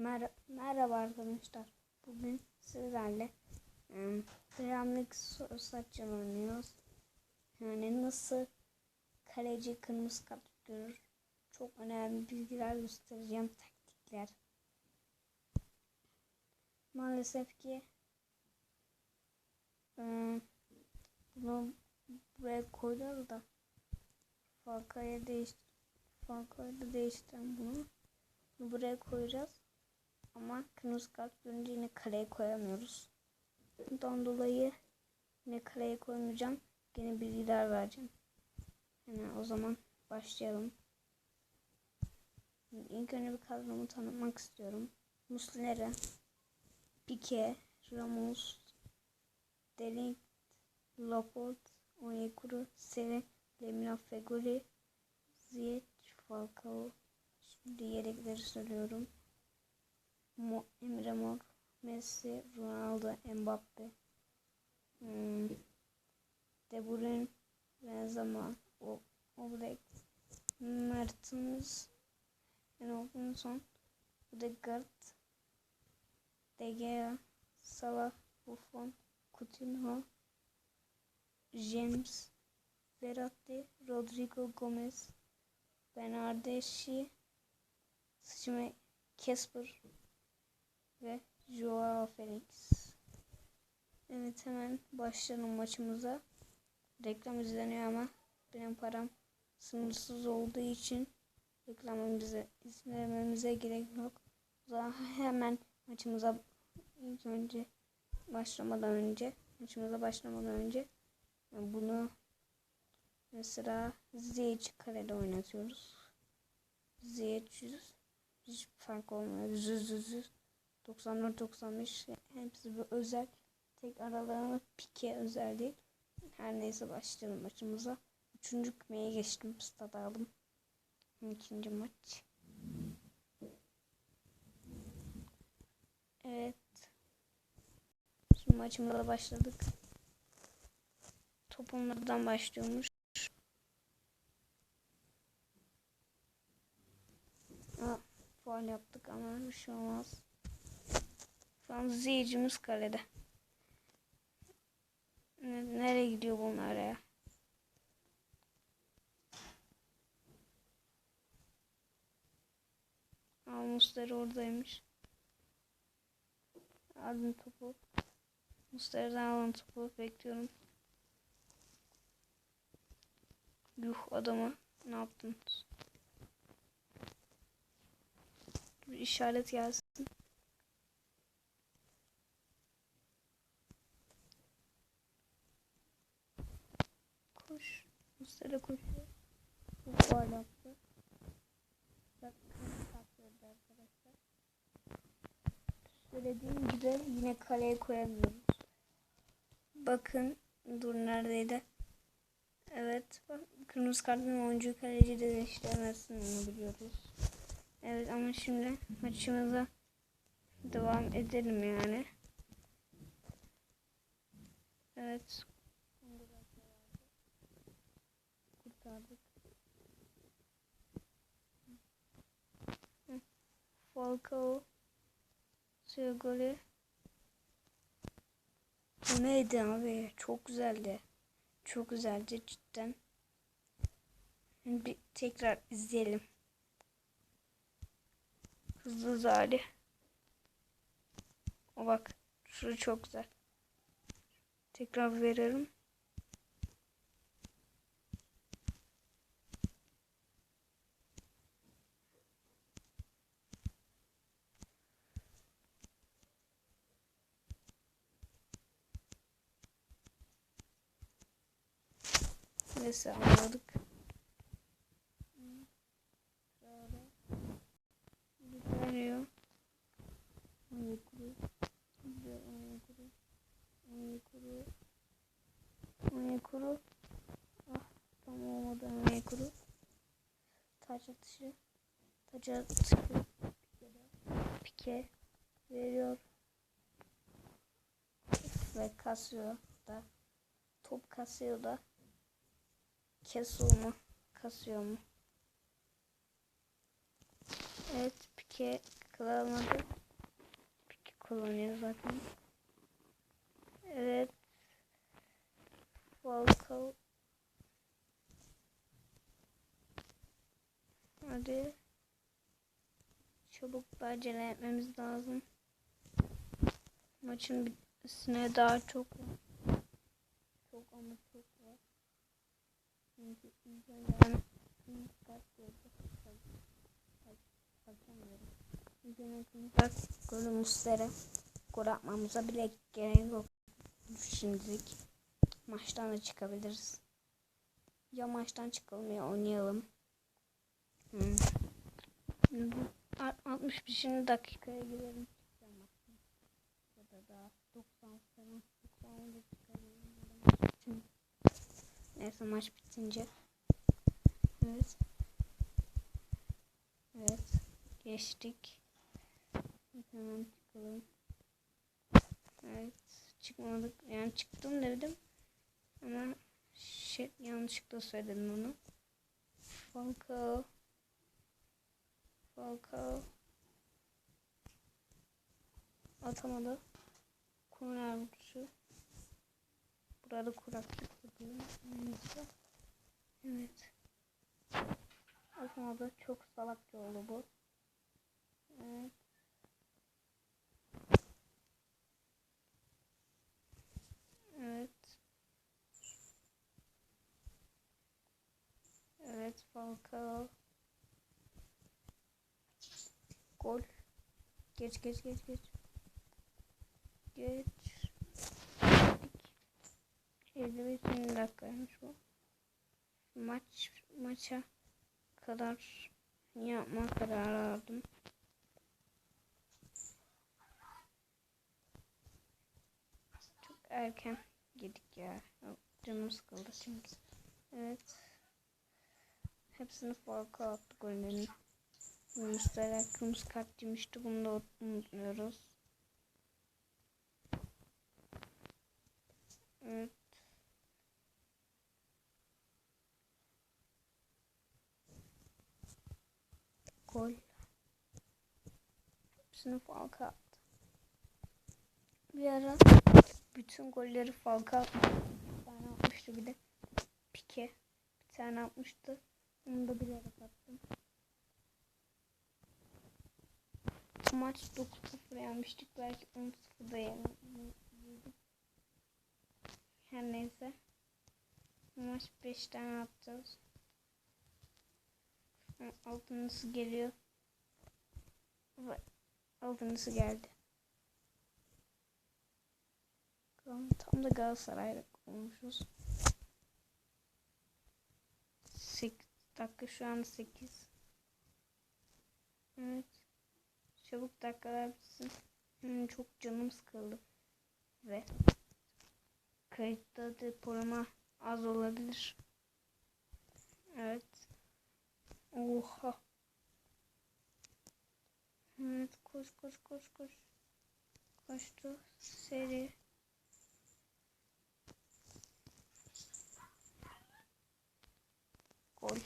Mer Merhaba arkadaşlar. Bugün sizlerle Premier saçını oynuyoruz. Yani nasıl kaleci kırmızı kart görür. Çok önemli bilgiler göstereceğim. Taktikler. Maalesef ki um, bunu buraya koyuyoruz da Falcao'ya değiş Falcao'ya da değiştiren bunu. Bunu buraya koyacağız. Ama kırmızı kart görünce yine kaleye koyamıyoruz. Bundan dolayı yine kaleye koymayacağım. Yine bilgiler vereceğim. Yani o zaman başlayalım. İlk önce bir kadromu tanıtmak istiyorum. Muslera, Pique, Ramos, Delict, Laporte, Onyekuru, Seri, Lemina Fegoli, Ziyech, Falcao. Şimdi yedekleri söylüyorum. Mo Emre Mor, Messi, Ronaldo, Mbappe, hmm. De Bruyne, Benzema, Oblak, Mertens, en son Odegaard, De Gea, Salah, Buffon, Coutinho, James, Verratti, Rodrigo Gomez, Bernardeschi, Sıçma Casper, ve Joao Felix. Evet hemen başlayalım maçımıza. Reklam izleniyor ama benim param sınırsız olduğu için reklamımıza izlememize gerek yok. O zaman hemen maçımıza ilk önce başlamadan önce maçımıza başlamadan önce bunu mesela Ziyech karede oynatıyoruz. Ziyech hiç fark olmuyor. Züz züz züz. 94 95 hepsi bir özel. Tek aralarında pike özel değil. Her neyse başlayalım maçımıza. Üçüncü kümeye geçtim. Stada aldım. İkinci maç. Evet. Şimdi maçımıza başladık. Top onlardan başlıyormuş. Aa, faal yaptık ama bir şey olmaz. Şu an ziyicimiz kalede. Nereye gidiyor bunlar ya? Aa, Mustari oradaymış. Aldım topu. Mustari'den alın topu. Bekliyorum. Yuh adamı. Ne yaptın? Bir işaret gelsin. Koş. Mustara koşuyor. Bu faal yaptı. arkadaşlar. Söylediğim gibi yine kaleye koyamıyoruz. Bakın dur neredeydi? Evet bak kırmızı kartın oyuncu kaleci de değiştiremezsin biliyoruz. Evet ama şimdi maçımıza devam edelim yani. Evet kurtardık. Falcao Suya golü. Bu neydi abi? Çok güzeldi. Çok güzeldi cidden. Bir tekrar izleyelim. Hızlı hali. O bak. Şurası çok güzel. Tekrar veririm. Neyse anladık. Veriyor. Onyekuru. Onyekuru. Onyekuru. Onyekuru. Ah tam olmadı Onyekuru. Taç atışı. Taç atışı. Pike veriyor. Ve kasıyor da. Top kasıyor da. Kesiyor mu? Kasıyor mu? Evet pike Kullanmadı. Peki kullanıyor zaten. Evet. Falcao. Hadi. Çabuk acele etmemiz lazım. Maçın bitmesine daha çok. Çok ama çok. Çünkü ilk kaç önce ilk kaç golü Mustera. Gol atmamıza bile gerek yok. Şimdilik. Maçtan da çıkabiliriz. Ya maçtan çıkalım ya oynayalım. Hmm. Şimdi bu 65. dakikaya girelim. Ya da daha 90 falan 90'da çıkabilirim. Neyse maç bitince. Evet. Evet. Geçtik. Hemen çıkalım. Evet. Çıkmadık. Yani çıktım dedim. Ama şey, yanlışlıkla söyledim onu. Falcao. Falcao. Atamadı. Burada kuraklık. Neyse. Evet. Atamadı. Çok salakça oldu bu. Evet. Evet. Evet Falcao. Gol. Geç geç geç geç. Geç. 55 dakikaymış bu. Maç maça kadar yapma kararı aldım. Çok erken yedik ya. Canım sıkıldı çünkü. Evet. Hepsini farka attı gollerini. Mustafa kırmızı kart yemişti. Bunu da unutmuyoruz. Evet. Gol. Hepsini Falka attı. Bir ara bütün golleri Falka atmıştı. Bir tane atmıştı bir de. Pike. Bir tane atmıştı. Onu da ara attım. Maç 9-0 yenmiştik. Belki 10-0'da yenildik. Her neyse. Maç 5 tane atacağız. Altıncısı geliyor. Ve altıncısı geldi. Tam da Galatasaray'la olmuşuz. 8 dakika şu an 8. Evet. Çabuk dakikalar bitsin. Hmm, çok canım sıkıldı. Ve kayıtta depolama az olabilir. Evet. Oha. Evet koş koş koş koş. Koştu. Seri. Gol.